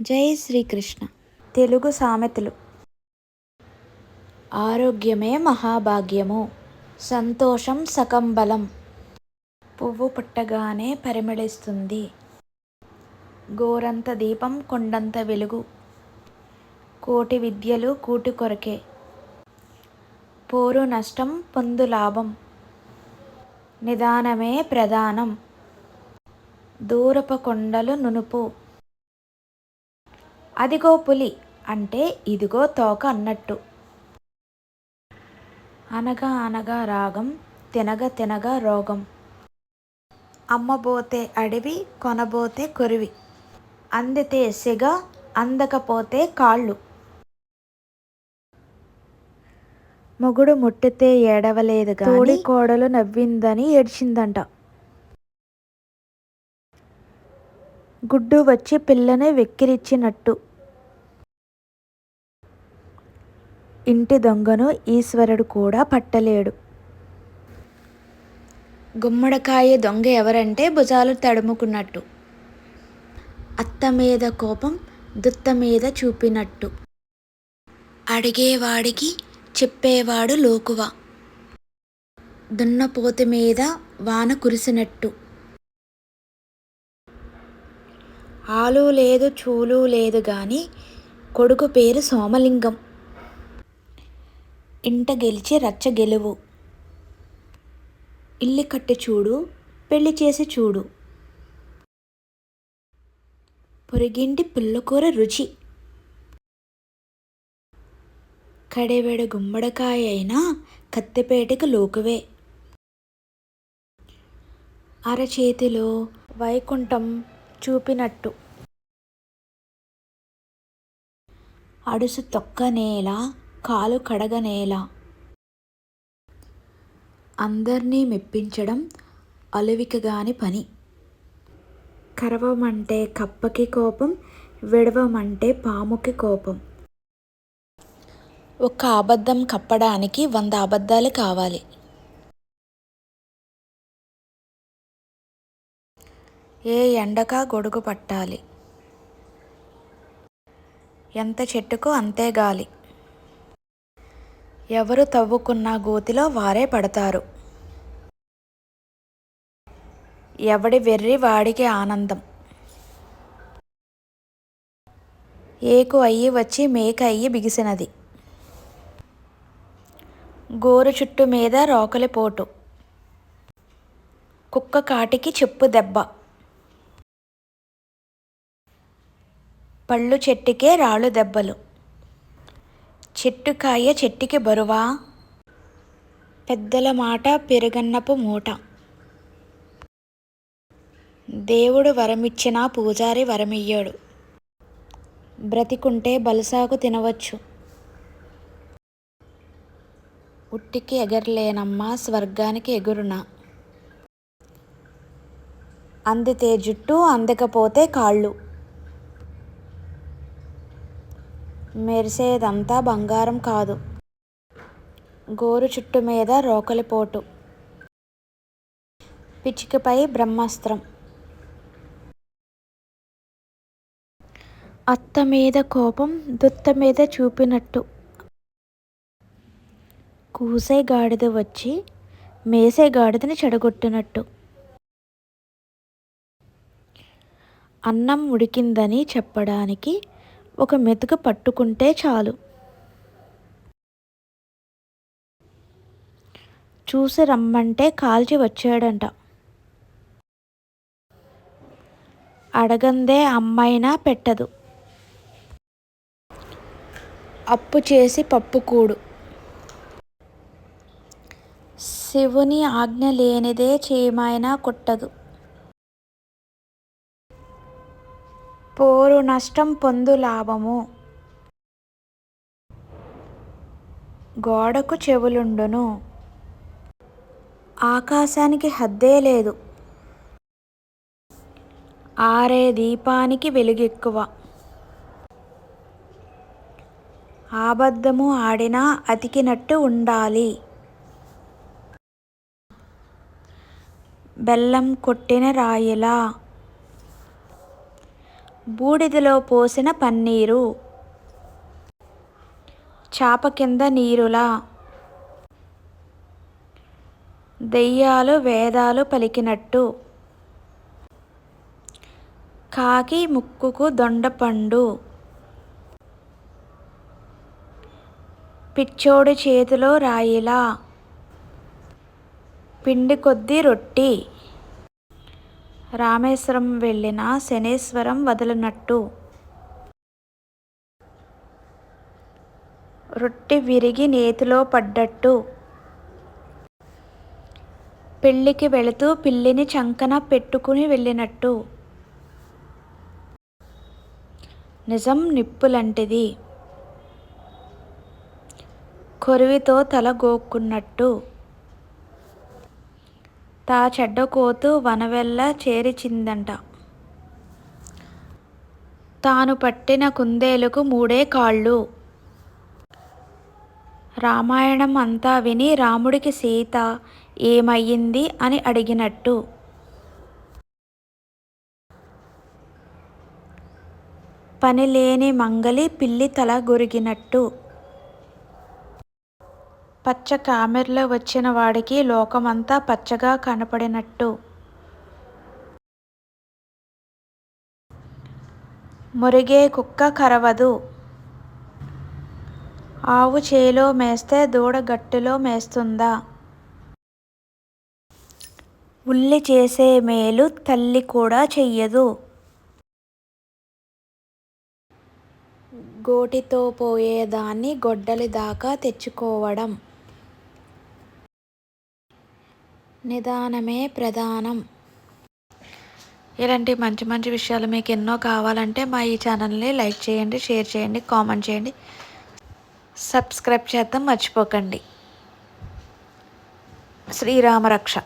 జై శ్రీకృష్ణ. తెలుగు సామెతలు. ఆరోగ్యమే మహాభాగ్యము. సంతోషం సకంబలం పువ్వు పుట్టగానే పరిమళిస్తుంది. గోరంత దీపం కొండంత వెలుగు. కోటి విద్యలు కూటి కొరకే. పోరు నష్టం పొందు లాభం. నిదానమే ప్రధానం. దూరపు కొండలు నునుపు. అదిగో పులి అంటే ఇదిగో తోక అన్నట్టు. అనగా అనగా రాగం తినగ తినగ రోగం. అమ్మబోతే అడవి కొనబోతే కొరివి. అందితే సిగ అందకపోతే కాళ్ళు. మొగుడు ముట్టితే ఏడవలేదు తోడి కోడలు నవ్విందని ఏడ్చిందంట. గుడ్డు వచ్చి పిల్లని వెక్కిరిచ్చినట్టు. ఇంటి దొంగను ఈశ్వరుడు కూడా పట్టలేడు. గుమ్మడికాయ దొంగ ఎవరంటే భుజాలు తడుముకున్నట్టు. అత్త మీద కోపం దుత్త మీద చూపినట్టు. అడిగేవాడికి చెప్పేవాడు లోకువ. దున్నపోతి మీద వాన కురిసినట్టు. ఆలు లేదు చూలు లేదు గాని కొడుకు పేరు సోమలింగం. ఇంట గెలిచి రచ్చ గెలువు. ఇల్లు కట్టి చూడు పెళ్ళి చేసి చూడు. పొరిగింటి పుల్లకూర రుచి. కడేవేడ గుమ్మడికాయ అయినా కత్తిపేటకు లోకువే. అరచేతిలో వైకుంఠం చూపినట్టు. అడుసు తొక్క నేల కాలు కడగనేలా. అందర్నీ అందరినీ మెప్పించడం అలవికగాని పని. కరవమంటే కప్పకి కోపం విడవమంటే పాముకి కోపం. ఒక్క అబద్ధం కప్పడానికి వంద అబద్ధాలు కావాలి. ఏ ఎండక గొడుగు పట్టాలి. ఎంత చెట్టుకు అంతే గాలి. ఎవరు తవ్వుకున్న గోతిలో వారే పడతారు. ఎవడి వెర్రి వాడికి ఆనందం. ఏకు అయ్యి వచ్చి మేక అయ్యి బిగిసినది. గోరు చుట్టు మీద రోకలి పోటు. కుక్క కాటికి చెప్పు దెబ్బ. పళ్ళు చెట్టుకే రాళ్ళు దెబ్బలు. చెట్టుకాయ చెట్టుకి బరువా? పెద్దల మాట పెరుగన్నపు మూట. దేవుడు వరమిచ్చినా పూజారి వరమియ్యాడు. బ్రతికుంటే బలసాకు తినవచ్చు. ఉట్టికి ఎగరలేనమ్మా స్వర్గానికి ఎగురునా. అందితే జుట్టు అందకపోతే కాళ్ళు. మెరిసేదంతా బంగారం కాదు. గోరు చుట్టు మీద రోకలిపోటు పిచ్చికపై బ్రహ్మాస్త్రం. అత్త మీద కోపం దుత్త మీద చూపినట్టు. కూసే గాడిద వచ్చి మేసే గాడిదని చెడగొట్టినట్టు. అన్నం ఉడికిందని చెప్పడానికి ఒక మెతుకు పట్టుకుంటే చాలు. చూసి రమ్మంటే కాల్చి వచ్చాడంట. అడగందే అమ్మైనా పెట్టదు. అప్పు చేసి పప్పు కూడు. శివుని ఆజ్ఞ లేనిదే చేయమైనా కుట్టదు. పోరు నష్టం పొందు లాభము. గోడకు చెవులుండును. ఆకాశానికి హద్దే లేదు. ఆరే దీపానికి వెలుగెక్కువ. ఆబద్ధము ఆడినా అతికినట్టు ఉండాలి. బెల్లం కొట్టిన రాయిలా. బూడిదలో పోసిన పన్నీరు. చాప కింద నీరులా. దెయ్యాలు వేదాలు పలికినట్టు. కాకి ముక్కుకు దొండపండు పిచ్చోడి చేతిలో రాయిలా. పిండి కొద్ది రొట్టి. రామేశ్వరం వెళ్ళిన శనేశ్వరం వదలనట్టు. రొట్టె విరిగి నేతిలో పడ్డట్టు. పెళ్ళికి వెళుతూ పిల్లిని చంకన పెట్టుకుని వెళ్ళినట్టు. నిజం నిప్పులంటిది. కొరివితో తల గోక్కున్నట్టు. తా చెడ్డ కోతు వనవెల్ల చేరిచిందంట. తాను పట్టిన కుందేలుకు మూడే కాళ్ళు. రామాయణం అంతా విని రాముడికి సీత ఏమయ్యింది అని అడిగినట్టు. పనిలేని మంగలి పిల్లి తల గొరిగినట్టు. పచ్చ కామెర్లో వచ్చిన వాడికి లోకమంతా పచ్చగా కనపడినట్టు. మురిగే కుక్క కరవదు. ఆవు చేలో మేస్తే దూడ గట్టులో మేస్తుందా? ఉల్లి చేసే మేలు తల్లి కూడా చెయ్యదు. గోటితో పోయేదాన్ని గొడ్డలి దాకా తెచ్చుకోవడం. నిదానమే ప్రధానం. ఇలాంటి మంచి మంచి విషయాలు మీకు ఎన్నో కావాలంటే మా ఈ ఛానల్ని లైక్ చేయండి షేర్ చేయండి కామెంట్ చేయండి. సబ్స్క్రైబ్ చేద్దాం మర్చిపోకండి. శ్రీరామరక్ష.